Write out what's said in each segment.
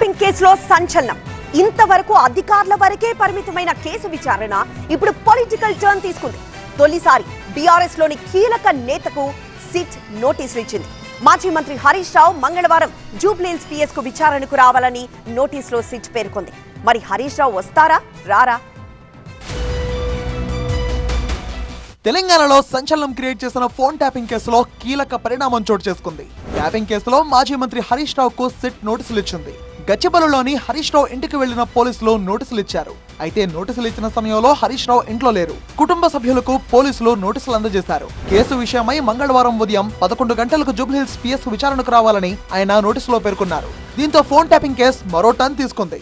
Tapping కేసులో సంచలనం. ఇంతవరకు అధికారుల వరకే పరిమితమైన కేసు విచారణ ఇప్పుడు పొలిటికల్ టర్న్ తీసుకుంది. తొలిసారి బీఆర్ఎస్లోని కీలక నేతకు సిట్ నోటీసులు ఇచ్చింది. మాజీ మంత్రి హరీష్ రావు మంగళవారం జూబ్లీల్స్ పిఎస్కు విచారణకు రావాలని నోటీసులో సిట్ పేర్కొంది. మరి హరీష్ రావు వస్తారా? రారా? తెలంగాణలో సంచలనం క్రియేట్ చేసిన ఫోన్ ట్యాపింగ్ కేసులో కీలక పరిణామం చోటు చేసుకుంది. ట్యాపింగ్ కేసులో మాజీ మంత్రి హరీష్ రావుకు సిట్ నోటీసులు ఇచ్చింది. గచ్చిబౌలిలోని హరీష్ రావు ఇంటికి వెళ్ళిన పోలీసులు నోటీసులు ఇచ్చారు. అయితే నోటీసులు ఇచ్చిన సమయంలో హరీష్ రావు ఇంట్లో లేరు. కుటుంబ సభ్యులకు పోలీసులు నోటీసులు అందజేశారు. కేసు విషయమై మంగళవారం ఉదయం పదకొండు గంటలకు జూబ్లీహిల్స్ పిఎస్ విచారణకు రావాలని ఆయన నోటీసులో పేర్కొన్నారు. దీంతో ఫోన్ ట్యాపింగ్ కేసు మరో టర్న్ తీసుకుంది.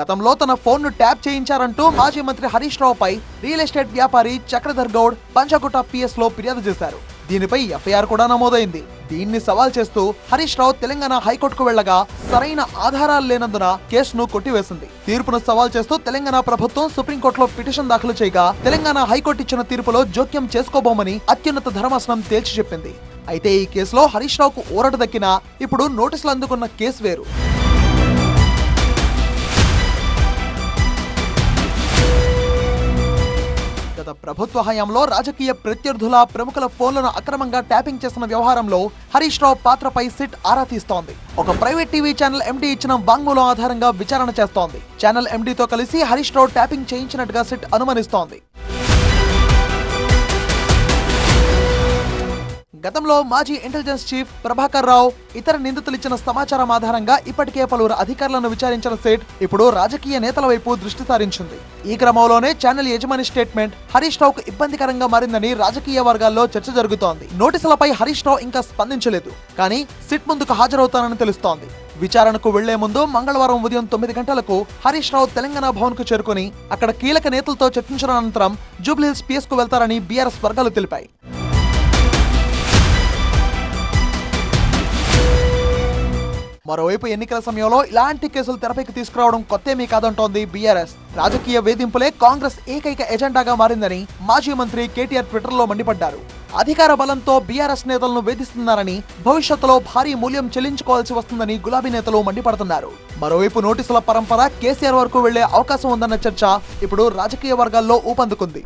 గతంలో తన ఫోన్ను ట్యాప్ చేయించారంటూ మాజీ మంత్రి హరీష్ రావుపై రియల్ ఎస్టేట్ వ్యాపారి చక్రధర్ గౌడ్ పంచగుట్ట పిఎస్లో ఫిర్యాదు చేశారు. దీనిపై ఎఫ్ఐఆర్ కూడా నమోదైంది. దీన్ని సవాల్ చేస్తూ హరీష్ రావు తెలంగాణ హైకోర్టుకు వెళ్ళగా సరైన ఆధారాలు లేనందున కేసును కొట్టివేసింది. తీర్పును సవాల్ చేస్తూ తెలంగాణ ప్రభుత్వం సుప్రీంకోర్టులో పిటిషన్ దాఖలు చేయగా తెలంగాణ హైకోర్టు ఇచ్చిన తీర్పులో జోక్యం చేసుకోబోమని అత్యున్నత ధర్మాసనం తేల్చి చెప్పింది. అయితే ఈ కేసులో హరీష్ రావుకు ఊరట దక్కినా ఇప్పుడు నోటీసులు అందుకున్న కేసు వేరు. గత ప్రభుత్వ హయాంలో రాజకీయ ప్రత్యర్థుల ప్రముఖుల ఫోన్లను అక్రమంగా ట్యాపింగ్ చేసిన వ్యవహారంలో హరీష్ రావు పాత్రపై సిట్ ఆరా తీస్తోంది. ఒక ప్రైవేట్ టీవీ ఛానల్ ఎండీ ఇచ్చిన వాంగ్మూలం ఆధారంగా విచారణ చేస్తోంది. ఛానల్ ఎండీతో కలిసి హరీష్ రావు ట్యాపింగ్ చేయించినట్టుగా సిట్ అనుమానిస్తోంది. గతంలో మాజీ ఇంటెలిజెన్స్ చీఫ్ ప్రభాకర్ రావు ఇతర నిందితులు ఇచ్చిన సమాచారం ఆధారంగా ఇప్పటికే పలువురు అధికారులను విచారించిన సెట్ ఇప్పుడు రాజకీయ నేతల వైపు దృష్టి సారించింది. ఈ క్రమంలోనే ఛానల్ యజమాని స్టేట్మెంట్ హరీష్ రావుకు ఇబ్బందికరంగా మారిందని రాజకీయ వర్గాల్లో చర్చ జరుగుతోంది. నోటీసులపై హరీష్ రావు ఇంకా స్పందించలేదు. కానీ సిట్ ముందుకు హాజరవుతానని తెలుస్తోంది. విచారణకు వెళ్ళే ముందు మంగళవారం ఉదయం తొమ్మిది గంటలకు హరీష్ రావు తెలంగాణ భవన్కు చేరుకుని అక్కడ కీలక నేతలతో చర్చించిన అనంతరం జూబ్లీహిల్స్ పిఎస్కు వెళ్తారని బీఆర్ఎస్ వర్గాలు తెలిపాయి. మరోవైపు ఎన్నికల సమయంలో ఇలాంటి కేసులు తెరపైకి తీసుకురావడం కొత్తేమీ కాదంటోంది బీఆర్ఎస్. రాజకీయ వేధింపులే కాంగ్రెస్ ఏకైక ఎజెండాగా మారిందని మాజీ మంత్రి కేటీఆర్ ట్విట్టర్లో మండిపడ్డారు. అధికార బలంతో బీఆర్ఎస్ నేతలను వేధిస్తున్నారని భవిష్యత్తులో భారీ మూల్యం చెల్లించుకోవాల్సి వస్తుందని గులాబీ నేతలు మండిపడుతున్నారు. మరోవైపు నోటీసుల పరంపర కేసీఆర్ వరకు వెళ్ళే అవకాశం ఉందన్న చర్చ ఇప్పుడు రాజకీయ వర్గాల్లో ఊపందుకుంది.